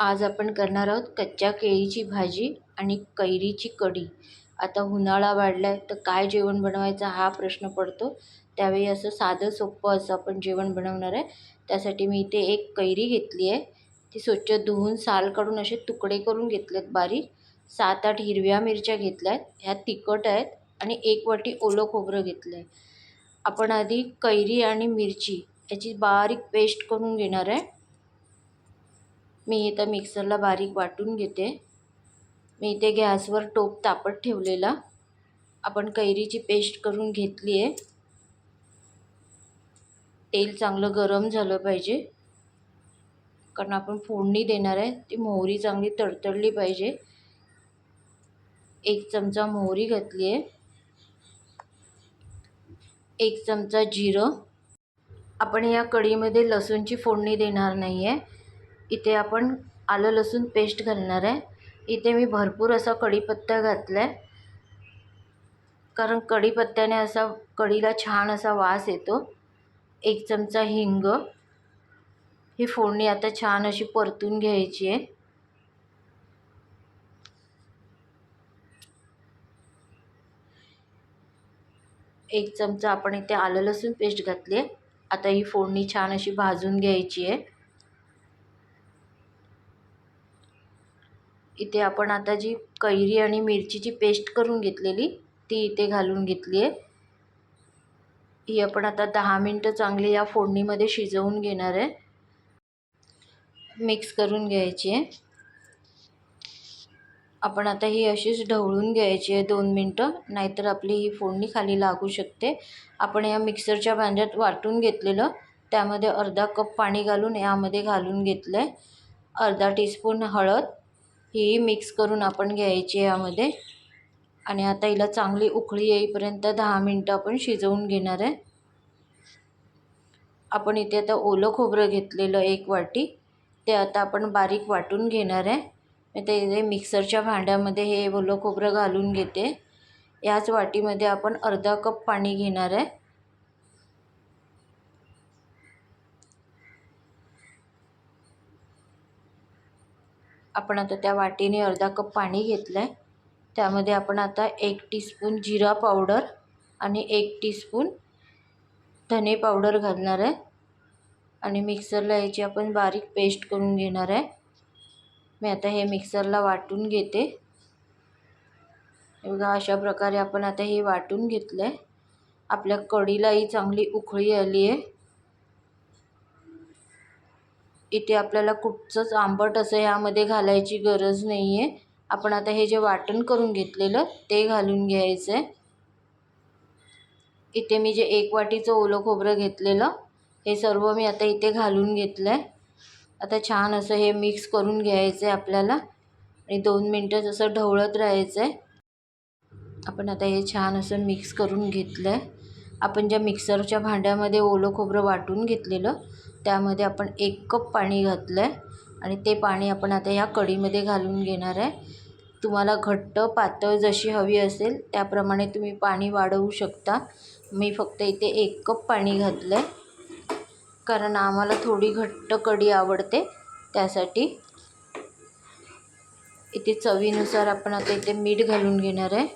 आज आपण करणार आहोत कच्च्या केळीची भाजी आणि कैरीची कढी. आता उन्हाळा वाढला आहे तर काय जेवण बनवायचं हा प्रश्न पडतो. त्यावेळी असं साधं सोपं असं आपण जेवण बनवणार आहे. त्यासाठी मी इथे एक कैरी घेतली आहे. ती स्वच्छ धुवून साल काढून असे तुकडे करून घेतलेत बारीक. सात आठ हिरव्या मिरच्या घेतल्या आहेत ह्या तिखट आहेत आणि एक वाटी ओलं खोबरं घेतलं आहे आपण आधी कैरी आणि मिरची याची बारीक पेस्ट करून घेणार आहे. मी इथं मिक्सरला बारीक वाटून घेते. मी इथे गॅसवर टोप तापत ठेवलेला. आपण कैरीची पेस्ट करून घेतली आहे. तेल चांगलं गरम झालं पाहिजे. कारण आपण फोडणी देणार आहे. ती मोहरी चांगली तडतडली पाहिजे. एक चमचा मोहरी घातली आहे. एक चमचा जिरं. आपण या कढीमध्ये लसूणची फोडणी देणार नाही आहे इथे आपण आलं लसूण पेस्ट घालणार आहे. इथे मी भरपूर असा कढीपत्ता घातला आहे कारण कढीपत्त्याने असा कढीला छान असा वास येतो. एक चमचा हिंग. ही फोडणी आता छान अशी परतून घ्यायची आहे. एक चमचा आपण इथे आलं लसूण पेस्ट घातली आहे. आता ही फोडणी छान अशी भाजून घ्यायची आहे. इथे आपण आता जी कैरी आणि मिरचीची पेस्ट करून घेतलेली ती इथे घालून घेतली आहे. ही आपण आता दहा मिनटं चांगली या फोडणीमध्ये शिजवून घेणार आहे. मिक्स करून घ्यायची आहे. आपण आता ही अशीच ढवळून घ्यायची आहे दोन मिनटं नाहीतर आपली ही फोडणी खाली लागू शकते. आपण या मिक्सरच्या भांड्यात वाटून घेतलेलं त्यामध्ये अर्धा कप पाणी घालून यामध्ये घालून घेतलं आहे अर्धा टीस्पून हळद ही मिक्स करून आपण घ्यायची यामध्ये. आणि आता हिला चांगली उकळी येईपर्यंत दहा मिनटं आपण शिजवून घेणार आहे. आपण इथे आता ओलं खोबरं घेतलेलं एक वाटी ते आता आपण बारीक वाटून घेणार आहे. मी ते इथे मिक्सरच्या भांड्यामध्ये हे ओलं खोबरं घालून घेते. याच वाटीमध्ये आपण अर्धा कप पाणी घेणार आहे. आपण आता त्या वाटीने अर्धा कप पाणी घेतलं आहे त्यामध्ये आपण आता एक टीस्पून जिरा पावडर आणि एक टीस्पून धने पावडर घालणार आहे. आणि मिक्सरला याची आपण बारीक पेस्ट करून घेणार आहे. मी आता हे मिक्सरला वाटून घेते. बघा अशा प्रकारे आपण आता हे वाटून घेतलं आहे आपल्या कढीलाही चांगली उकळी आली आहे इथे आपल्याला कुठचंच आंबट असं ह्यामध्ये घालायची गरज नाही आहे आपण आता हे जे वाटण करून घेतलेलं ते घालून घ्यायचं आहे इथे मी जे एक वाटीचं ओलं खोबरं घेतलेलं हे सर्व मी आता इथे घालून घेतलं आहे आता छान असं हे मिक्स करून घ्यायचं आहे आपल्याला. आणि दोन मिनटं जसं ढवळत राहायचं आहे आपण आता हे छान असं मिक्स करून घेतलं आहे आपण ज्या मिक्सरच्या भांड्यामध्ये ओलं खोबरं वाटून घेतलेलं त्यामध्ये आपण एक कप पाणी घातलं आहे आणि ते पाणी आपण आता ह्या कढीमध्ये घालून घेणार आहे. तुम्हाला घट्ट पातळ जशी हवी असेल त्याप्रमाणे तुम्ही पाणी वाढवू शकता. मी फक्त इथे एक कप पाणी घातलं आहे कारण आम्हाला थोडी घट्ट कढी आवडते त्यासाठी. इथे चवीनुसार आपण आता इथे मीठ घालून घेणार आहे.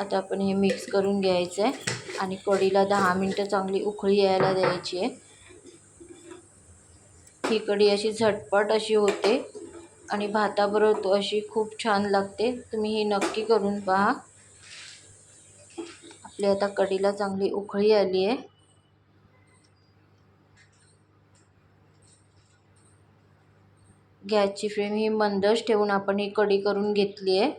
आता आपण हे मिक्स करून घ्यायचं आहे आणि कढीला दहा मिनटं चांगली उकळी यायला द्यायची आहे. ही कढी अशी झटपट अशी होते. आणि भाताबरोबर तो अशी खूप छान लागते. तुम्ही ही नक्की करून पहा. आपली आता कढीला चांगली उकळी आली आहे. गॅसची फ्लेम ही मंदच ठेवून आपण ही कढी करून घेतली आहे.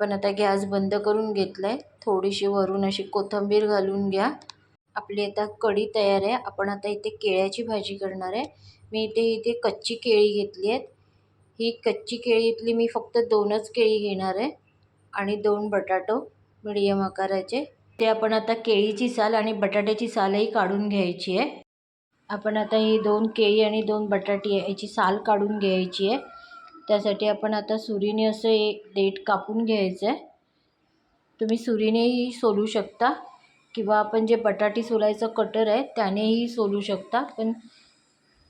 आपण आता गॅस बंद करून घेतला आहे थोडीशी वरून अशी कोथिंबीर घालून घ्या. आपली आता कढी तयार आहे. आपण आता इथे केळ्याची भाजी करणार आहे. मी इथे इथे कच्ची केळी घेतली आहेत. ही कच्ची केळीतली मी फक्त दोनच केळी घेणार आहे. आणि दोन बटाटो मिडियम आकाराचे. ते आपण आता केळीची साल आणि बटाट्याची सालही काढून घ्यायची आहे. आपण आता ही दोन केळी आणि दोन बटाटे याची साल काढून घ्यायची आहे. त्यासाठी आपण आता सुरीने असं एक देठ कापून घ्यायचं आहे तुम्ही सुरीनेही सोलू शकता किंवा आपण जे बटाटी सोलायचं कटर आहे त्यानेही सोलू शकता. पण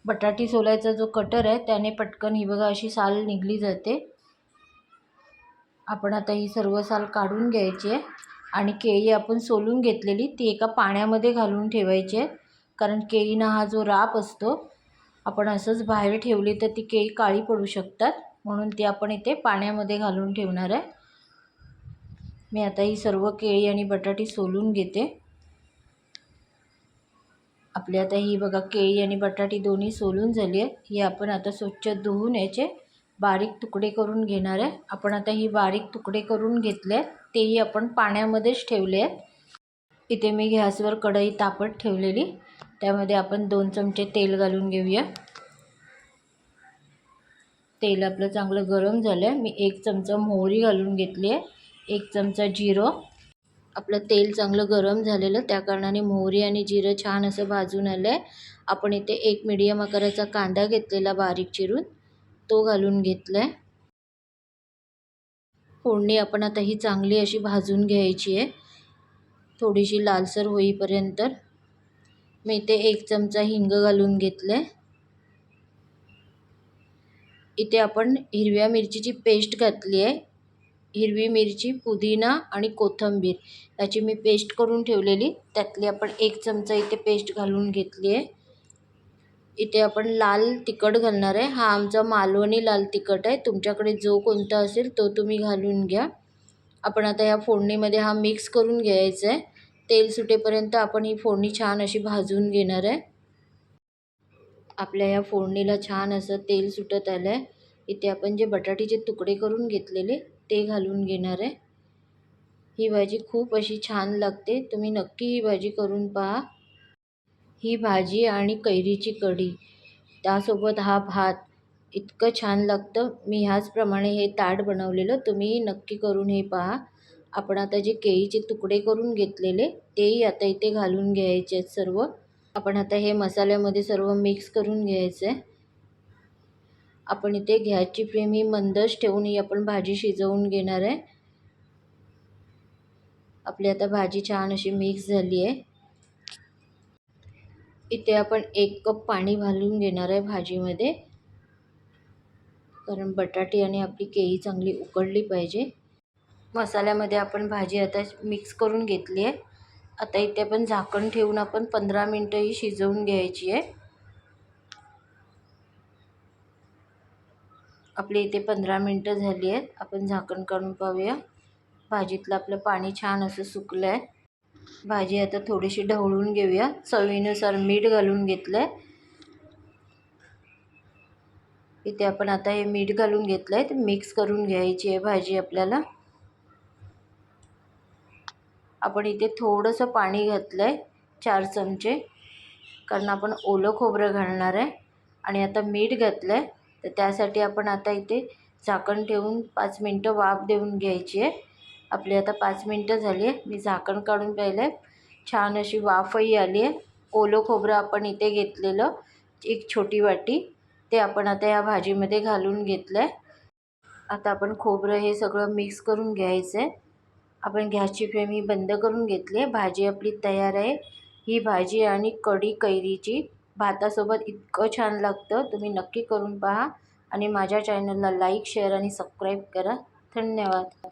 बटाटी सोलायचा जो कटर आहे त्याने पटकन ही बघा अशी साल निघली जाते. आपण आता ही सर्व साल काढून घ्यायची आहे आणि केळी आपण सोलून घेतलेली ती एका पाण्यामध्ये घालून ठेवायची आहे. कारण केळीना हा जो राप असतो आपण असंच बाहेर ठेवली तर ती केळी काळी पडू शकतात. म्हणून ती आपण इथे पाण्यामध्ये घालून ठेवणार आहे. मी आता ही सर्व केळी आणि बटाटी सोलून घेते. आपली आता ही बघा केळी आणि बटाटी दोन्ही सोलून झाली आहे ही आपण आता स्वच्छ धुवून याचे बारीक तुकडे करून घेणार आहे. आपण आता ही बारीक तुकडे करून घेतले तेही आपण पाण्यामध्येच ठेवले आहेत. इथे मी गॅसवर कढई तापत ठेवलेली. त्यामध्ये आपण दोन चमचे तेल घालून घेऊया. तेल आपलं चांगलं गरम झालं आहे मी एक चमचा मोहरी घालून घेतली आहे. एक चमचा जिरं. आपलं तेल चांगलं गरम झालेलं त्या कारणाने मोहरी आणि जिरं छान असं भाजून आलं आहे आपण इथे एक मिडियम आकाराचा कांदा घेतलेला बारीक चिरून तो घालून घेतला आहे फोडणी आपण आता ही चांगली अशी भाजून घ्यायची आहे. थोडीशी लालसर होईपर्यंत. मी इथे एक चमचा हिंग घालून घेतलं आहे इथे आपण हिरव्या मिरचीची पेस्ट घातली आहे. हिरवी मिरची पुदिना आणि कोथिंबीर. याची मी पेस्ट करून ठेवलेली. त्यातली आपण एक चमचा इथे पेस्ट घालून घेतली आहे. इथे आपण लाल तिखट घालणार आहे. हा आमचा मालवणी लाल तिखट आहे. तुमच्याकडे जो कोणता असेल तो तुम्ही घालून घ्या. आपण आता या फोडणीमध्ये हा मिक्स करून घ्यायचा आहे. तेल सुटेपर्यंत आपण ही फोडणी छान अशी भाजून घेणार आहे. आपल्या या फोडणीला छान असं तेल सुटत आलं आहे इथे आपण जे बटाट्याचे तुकडे करून घेतलेले ते घालून घेणार आहे. ही भाजी खूप अशी छान लागते. तुम्ही नक्की ही भाजी करून पहा. ही भाजी आणि कैरीची कढी त्यासोबत हा भात इतकं छान लागतं. मी ह्याचप्रमाणे हे ताट बनवलेलं तुम्ही नक्की करून हे पहा. आपण आता जे केळीचे तुकडे करून घेतलेले तेही आता इथे घालून घ्यायचे आहेत सर्व. आपण आता हे मसाल्यामध्ये सर्व मिक्स करून घ्यायचं. आहे आपण इथे गॅसची फ्लेम ही मंदच ठेवून ही आपण भाजी शिजवून घेणार आहे. आपली आता भाजी छान अशी मिक्स झाली आहे. इथे आपण एक कप पाणी घालून घेणार आहे भाजीमध्ये. कारण बटाटे आणि आपली केळी चांगली उकडली पाहिजे. मसाल्यामध्ये आपण भाजी आता मिक्स करून घेतली आहे. आता इथे आपण झाकण ठेवून आपण पंधरा मिनटं ही शिजवून घ्यायची आहे. आपली इथे पंधरा मिनटं झाली आहेत. आपण झाकण काढून पाहूया. भाजीतलं आपलं पाणी छान असं सुकलं आहे भाजी आता थोडीशी ढवळून घेऊया. चवीनुसार मीठ घालून घेतलं आहे इथे आपण आता हे मीठ घालून घेतलं आहे ते मिक्स करून घ्यायची आहे भाजी आपल्याला. आपण इथे थोडंसं पाणी घातलं आहे चार चमचे. कारण आपण ओलं खोबरं घालणार आहे. आणि आता मीठ घातलं आहे तर त्यासाठी आपण आता इथे झाकण ठेवून पाच मिनटं वाफ देऊन घ्यायची आहे. आपली आता पाच मिनटं झाली आहे. मी झाकण काढून पाहिलं आहे छान अशी वाफही आली आहे. ओलं खोबरं आपण इथे घेतलेलं एक छोटी वाटी ते आपण आता या भाजीमध्ये घालून घेतलं आहे आता आपण खोबरं हे सगळं मिक्स करून घ्यायचं आहे आपण गॅसची फ्लेम ही बंद करून घेतली. आहे भाजी आपली तयार आहे. ही भाजी आणि कढी कैरीची भातासोबत इतकं छान लागतं. तुम्ही नक्की करून पहा आणि माझ्या चॅनलला लाईक शेअर आणि सबस्क्राईब करा. धन्यवाद.